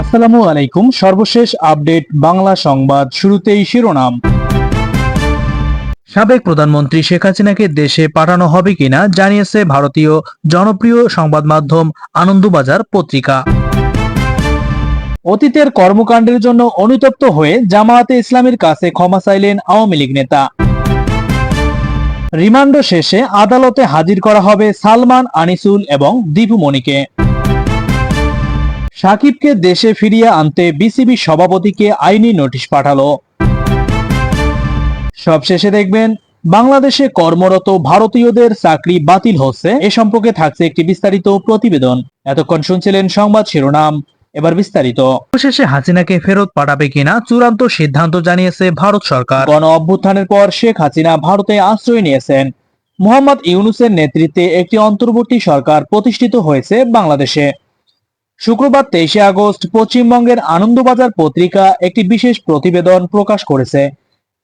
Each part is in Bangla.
আসসালামু আলাইকুম। সর্বশেষ আপডেট বাংলা সংবাদ শুরুতেই শিরোনাম। সাবেক প্রধানমন্ত্রী শেখ হাসিনাকে দেশে পাঠানো হবে কিনা জানিয়েছে ভারতীয় জনপ্রিয় সংবাদ মাধ্যম আনন্দবাজার পত্রিকা। অতীতের কর্মকাণ্ডের জন্য অনুতপ্ত হয়ে জামায়াতে ইসলামের কাছে ক্ষমা চাইলেন আওয়ামী লীগ নেতা। রিমান্ড শেষে আদালতে হাজির করা হবে সালমান, আনিসুল এবং দীপু মনিকে। সাকিবকে দেশে ফিরিয়ে আনতে বিসিবি সভাপতিকে আইনি নোটিশ পাঠালো। সবশেষে দেখবেন বাংলাদেশে কর্মরত ভারতীয়দের চাকরি বাতিল হচ্ছে। এ সম্পর্কে থাকছে একটি বিস্তারিত প্রতিবেদন। এতক্ষণ শুনছিলেন সংবাদ শিরোনাম। এবার বিস্তারিত। অবশেষে হাসিনাকে ফেরত পাঠাবে কিনা চূড়ান্ত সিদ্ধান্ত জানিয়েছে ভারত সরকার। গণ অভ্যুত্থানের পর শেখ হাসিনা ভারতে আশ্রয় নিয়েছেন। মোহাম্মদ ইউনুসের নেতৃত্বে একটি অন্তর্বর্তী সরকার প্রতিষ্ঠিত হয়েছে বাংলাদেশে। শুক্রবার তেইশে আগস্ট পশ্চিমবঙ্গের আনন্দবাজার পত্রিকা একটি বিশেষ প্রতিবেদন প্রকাশ করেছে।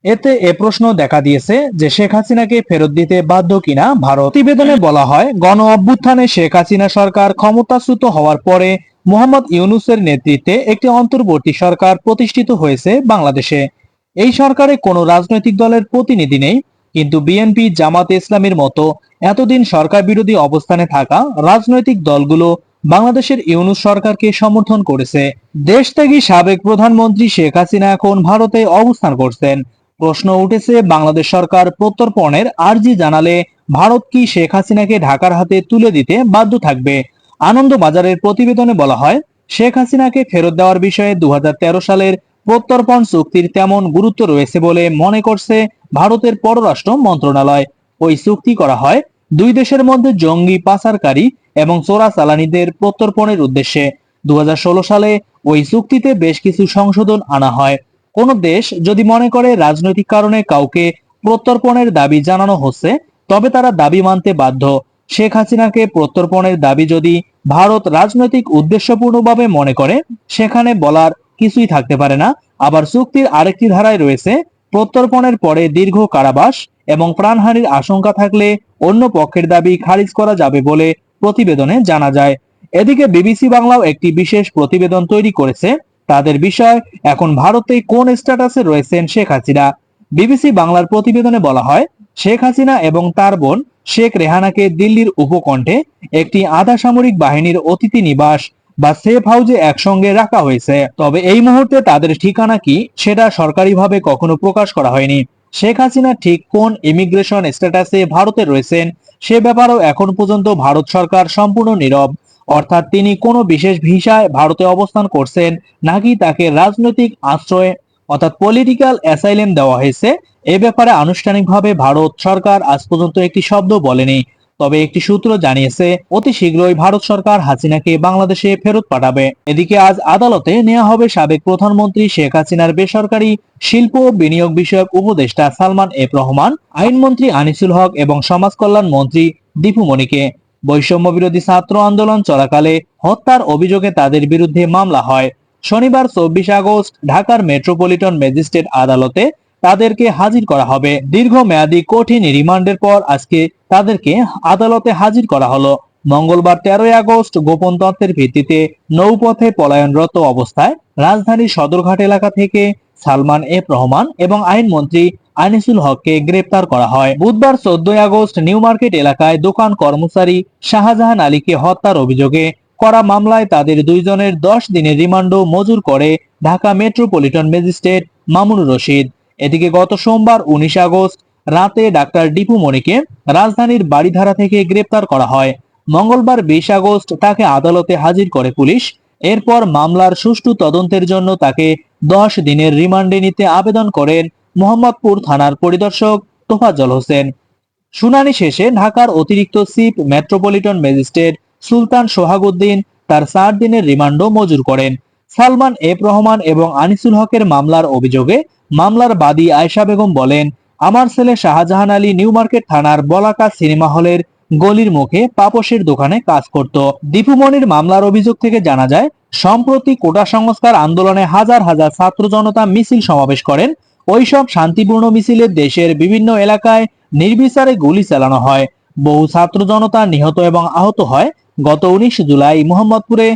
এতে এ প্রশ্ন দেখা দিয়েছে যে শেখ হাসিনাকে ফেরত দিতে বাধ্য কিনা ভারত। প্রতিবেদনে বলা হয়, গণ অভ্যুত্থানে শেখ হাসিনা সরকার ক্ষমতাচ্যুত হওয়ার পরে মোহাম্মদ ইউনুসের নেতৃত্বে একটি অন্তর্বর্তী সরকার প্রতিষ্ঠিত হয়েছে বাংলাদেশে। এই সরকারে কোনো রাজনৈতিক দলের প্রতিনিধি নেই, কিন্তু বিএনপি জামাতে ইসলামের মতো এতদিন সরকার বিরোধী অবস্থানে থাকা রাজনৈতিক দলগুলো বাংলাদেশের ইউনুস সরকারকে সমর্থন করেছে। দেশত্যাগী সাবেক প্রধানমন্ত্রী শেখ হাসিনা এখন ভারতে অবস্থান করছেন। প্রশ্ন উঠেছে, বাংলাদেশ সরকার প্রত্যর্পণের আর্জি জানালে ভারত কি শেখ হাসিনাকে ঢাকার হাতে তুলে দিতে বাধ্য থাকবে? আনন্দবাজারের প্রতিবেদনে বলা হয়, শেখ হাসিনাকে ফেরত দেওয়ার বিষয়ে দু হাজার তেরো সালের প্রত্যর্পণ চুক্তির তেমন গুরুত্ব রয়েছে বলে মনে করছে ভারতের পররাষ্ট্র মন্ত্রণালয়। ওই চুক্তি করা হয় দুই দেশের মধ্যে জঙ্গি পাচারকারী এবং চোরাচালানিদের প্রত্যর্পণের উদ্দেশ্যে দু সালে ওই চুক্তিতে বেশ কিছু সংশোধন আনা হয়। কোন দেশ যদি মনে করে রাজনৈতিক কারণে কাউকে প্রত্যর্পণের দাবি জানানো হচ্ছে, তবে তারা দাবি মানতে বাধ্য। শেখ হাসিনাকে প্রত্যর্পণের দাবি যদি ভারত রাজনৈতিক উদ্দেশ্যপূর্ণভাবে মনে করে, সেখানে বলার কিছুই থাকতে পারে না। আবার চুক্তির আরেকটি ধারায় রয়েছে প্রত্যর্পণের পরে দীর্ঘ কারাবাস এবং প্রাণহানির আশঙ্কা থাকলে অন্য পক্ষের দাবি খারিজ করা যাবে বলে প্রতিবেদনে জানা যায়। এদিকে বিবিসি বাংলাও একটি বিশেষ প্রতিবেদন তৈরি করেছে। তাদের বিষয়, এখন ভারতে কোন স্ট্যাটাসে রয়েছেন শেখ হাসিনা? বিবিসি বাংলার প্রতিবেদনে বলা হয়, শেখ হাসিনা এবং তার বোন শেখ রেহানাকে দিল্লির উপকণ্ঠে একটি আধা সামরিক বাহিনীর অতিথি নিবাস বা সেফ হাউজে একসঙ্গে রাখা হয়েছে। তবে এই মুহূর্তে তাদের ঠিকানা কি, সেটা সরকারিভাবে কখনো প্রকাশ করা হয়নি। শেখ হাসিনা ঠিক কোন ইমিগ্রেশন স্ট্যাটাসে ভারতে রয়েছেন, সে ব্যাপারেও এখন পর্যন্ত ভারত সরকার সম্পূর্ণ নীরব। অর্থাৎ তিনি কোনো বিশেষ ভিসায় ভারতে অবস্থান করছেন, নাকি তাকে রাজনৈতিক আশ্রয়, অর্থাৎ পলিটিক্যাল অ্যাসাইলেম দেওয়া হয়েছে, এ ব্যাপারে আনুষ্ঠানিকভাবে ভারত সরকার আজ পর্যন্ত একটি শব্দ বলেনি। তবে একটি সূত্র জানিয়েছে, অতি শীঘ্রই ভারত সরকার হাসিনাকে বাংলাদেশে ফেরত পাঠাবে। এদিকে আজ আদালতে নেওয়া হবে সাবেক প্রধানমন্ত্রী শেখ হাসিনার বেসরকারি শিল্প ও বিনিয়োগ বিষয়ক উপদেষ্টা সালমান এফ রহমান, আইনমন্ত্রী আনিসুল হক এবং সমাজ কল্যাণ মন্ত্রী দীপু মনিকে। বৈষম্য বিরোধী ছাত্র আন্দোলন চলাকালে হত্যার অভিযোগে তাদের বিরুদ্ধে মামলা হয়। শনিবার চব্বিশ আগস্ট ঢাকার মেট্রোপলিটন ম্যাজিস্ট্রেট আদালতে তাদেরকে হাজির করা হবে। দীর্ঘমেয়াদী কঠিন রিমান্ডের পর আজকে তাদেরকে আদালতে হাজির করা হলো। মঙ্গলবার তেরোই আগস্ট গোপন তথ্যের ভিত্তিতে নৌপথে পলায়নরত অবস্থায় রাজধানীর সদরঘাট এলাকা থেকে সালমান এফ রহমান এবং আইনমন্ত্রী আনিসুল হককে গ্রেপ্তার করা হয়। বুধবার চোদ্দই আগস্ট নিউ মার্কেট এলাকায় দোকান কর্মচারী শাহজাহান আলীকে হত্যার অভিযোগে করা মামলায় তাদের দুইজনের দশ দিনের রিমান্ডও মজুর করে ঢাকা মেট্রোপলিটন ম্যাজিস্ট্রেট মামুনুর রশিদ। এদিকে গত সোমবার উনিশ আগস্ট রাতে ডাক্তার ডিপু মনিকে রাজধানীর বাড়িধারা থেকে গ্রেপ্তার করা হয়। মঙ্গলবার বিশ আগস্ট তাকে আদালতে হাজির করে পুলিশ। এরপর মামলার সুষ্ঠু তদন্তের জন্য তাকে দশ দিনের রিমান্ডে নিতে আবেদন করেন মোহাম্মদপুর থানার পরিদর্শক তোফাজ্জল হোসেন। শুনানি শেষে ঢাকার অতিরিক্ত chief metropolitan magistrate Sultan Sohaguddin তার চার দিনের রিমান্ডও মঞ্জুর করেন। সালমান এফ রহমান এবং আনিসুল হকের মামলার অভিযোগে মামলার বাদী আয়শা বেগম বলেন, আমার ছেলে শাহজাহান আলী নিউ মার্কেট থানার বলাকা সিনেমা হলের গলির মুখে পাপসের দোকানে কাজ করত। দীপুমণির মামলার অভিযোগ থেকে জানা যায়, সম্প্রতি কোটা সংস্কার আন্দোলনে হাজার হাজার ছাত্র জনতা মিছিল সমাবেশ করেন। ওইসব শান্তিপূর্ণ মিছিলে দেশের বিভিন্ন এলাকায় নির্বিচারে গুলি চালানো হয়। বহু ছাত্র জনতা নিহত এবং আহত হয়। গত উনিশ জুলাই মোহাম্মদপুরে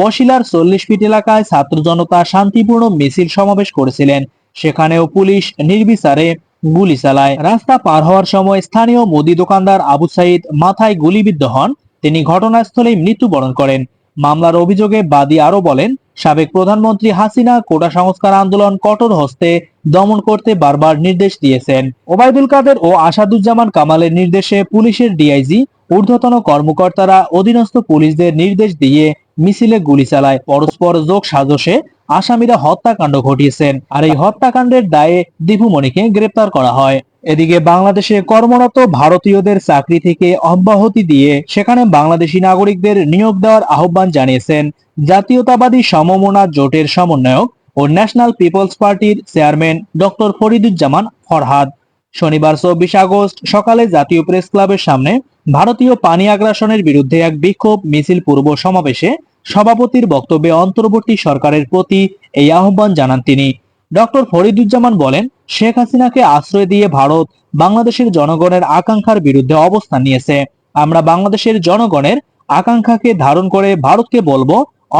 বসিলার চল্লিশ ফিট এলাকায় ছাত্র জনতা শান্তিপূর্ণ মিছিল সমাবেশ করেছিলেন। সেখানেও পুলিশ নির্বিচারে গুলি চালায়। রাস্তা পার হওয়ার সময় স্থানীয় মুদি দোকানদার আবু সাইদ মাথায় গুলিবিদ্ধ হন। তিনি ঘটনাস্থলেই মৃত্যুবরণ করেন। মামলার অভিযোগে বাদী আরও বলেন, সাবেক প্রধানমন্ত্রী হাসিনা কোটা সংস্কার আন্দোলন কঠোর হস্তে দমন করতে বারবার নির্দেশ দিয়েছেন। ওবায়দুল কাদের ও আসাদুজ্জামান কামালের নির্দেশে পুলিশের ডিআইজি, ঊর্ধ্বতন কর্মকর্তারা অধীনস্থ পুলিশদের নির্দেশ দিয়ে মিছিলে গুলি চালায়, পরস্পর যোগ সাজসে আসামিরা হত্যাকাণ্ড ঘটিয়েছেন। আর এই হত্যাকাণ্ডের দায়ে দীপুমণিকে গ্রেপ্তার করা হয়। এদিকে বাংলাদেশে কর্মরত ভারতীয়দের চাকরি থেকে অব্যাহতি দিয়ে সেখানে বাংলাদেশি নাগরিকদের নিয়োগ দেওয়ার আহ্বান জানিয়েছেন জাতীয়তাবাদী সমমনা জোটের সমন্বয়ক ও ন্যাশনাল পিপলস পার্টির চেয়ারম্যান ডক্টর ফরিদুজ্জামান ফরহাদ। শনিবার চব্বিশ আগস্ট সকালে জাতীয় প্রেস ক্লাবের সামনে ভারতীয় পানি আগ্রাসনের বিরুদ্ধে এক বিক্ষোভ মিছিল পূর্ব সমাবেশে সভাপতির বক্তব্যে অন্তর্বর্তী সরকারের প্রতি এই আহ্বান জানান তিনি। ডক্টর ফরিদুজ্জামান বলেন, শেখ হাসিনাকে আশ্রয় দিয়ে ভারত বাংলাদেশের জনগণের আকাঙ্ক্ষার বিরুদ্ধে অবস্থান নিয়েছে। আমরা বাংলাদেশের জনগণের আকাঙ্ক্ষাকে ধারণ করে ভারতকে বলব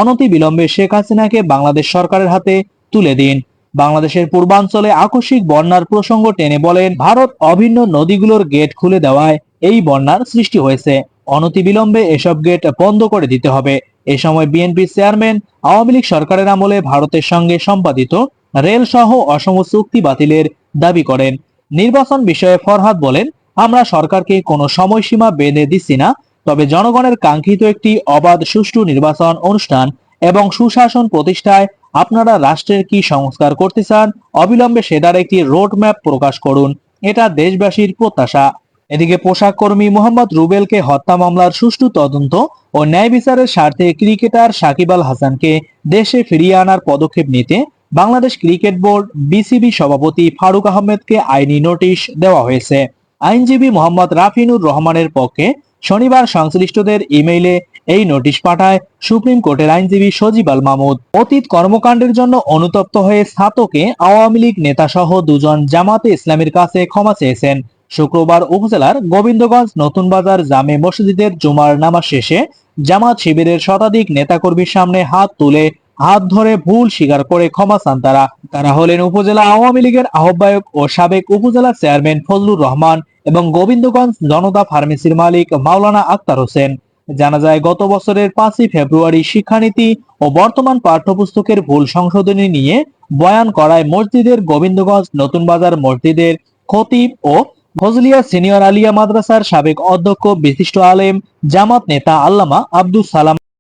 অনতি বিলম্বে শেখ হাসিনাকে বাংলাদেশ সরকারের হাতে তুলে দিন। বাংলাদেশের পূর্বাঞ্চলে আকস্মিক বন্যার প্রসঙ্গ টেনে বলেন, ভারত অভিন্ন নদীগুলোর গেট খুলে দেওয়ায় এই বন্যার সৃষ্টি হয়েছে। অনতিবিলম্বে এসব গেট বন্ধ করে দিতে হবে। এ সময় বিএনপি চেয়ারম্যান, আওয়ামী লীগ সরকারের আমলে ভারতের সঙ্গে সম্পাদিত রেল সহ অসম চুক্তি বাতিলের দাবি করেন। নির্বাচন বিষয়ে ফরহাদ বলেন, আমরা সরকারকে কোনো সময়সীমা বেঁধে দিচ্ছি না, তবে জনগণের কাঙ্ক্ষিত একটি অবাধ সুষ্ঠু নির্বাচন অনুষ্ঠান এবং সুশাসন প্রতিষ্ঠায় আপনারা রাষ্ট্রের কি সংস্কার করতে চান? অবিলম্বে সেটার একটি রোড ম্যাপ প্রকাশ করুন। এটা দেশবাসীর প্রত্যাশা। এদিকে পোশাক কর্মী মোহাম্মদ রুবেলকে হত্যা মামলার সুষ্ঠু তদন্ত ও ন্যায় বিচারের স্বার্থে ক্রিকেটার সাকিব আল হাসানকে দেশে ফিরিয়ে আনার পদক্ষেপ নিতে বাংলাদেশ ক্রিকেট বোর্ড বিসিবি সভাপতি ফারুক আহমেদকে আইনি নোটিশ দেওয়া হয়েছে। আইনজীবী মোহাম্মদ রাফিনুর রহমানের পক্ষে শনিবার সংশ্লিষ্টদের ইমেইলে এই নোটিশ পাঠায় সুপ্রিম কোর্টের আইনজীবী সজিব আল মাহমুদ অতীত কর্মকাণ্ডের জন্য অনুতপ্ত হয়ে স্নাতকে আওয়ামী লীগ নেতা সহ দুজন জামাতে ইসলামের কাছে ক্ষমা চেয়েছেন। শুক্রবার উপজেলার গোবিন্দগঞ্জ নতুন বাজার জামে মসজিদের জুমার নামাজ শেষে জামাত শিবিরের শতাধিক নেতাকর্মীর সামনে হাত তুলে হাত ধরে ভুল স্বীকার করে ক্ষমা চান তারা। তারা হলেন উপজেলা আওয়ামী লীগের আহ্বায়ক ও সাবেক উপজেলা চেয়ারম্যান ফজলুর রহমান এবং গোবিন্দগঞ্জ জনতা ফার্মেসির মালিক মাওলানা আক্তার হোসেন। জানা যায়, গত বছরের পাঁচই ফেব্রুয়ারি শিক্ষানীতি ও বর্তমান পাঠ্যপুস্তকের ভুল সংশোধনী নিয়ে বয়ান করায় মসজিদের গোবিন্দগঞ্জ নতুন বাজার মসজিদের খতিব ও ফজলিয়া সিনিয়র আলিয়া মাদ্রাসার সাবেক অধ্যক্ষ বিশিষ্ট আলেম, জামাত নেতা আল্লামা আব্দুল সালাম।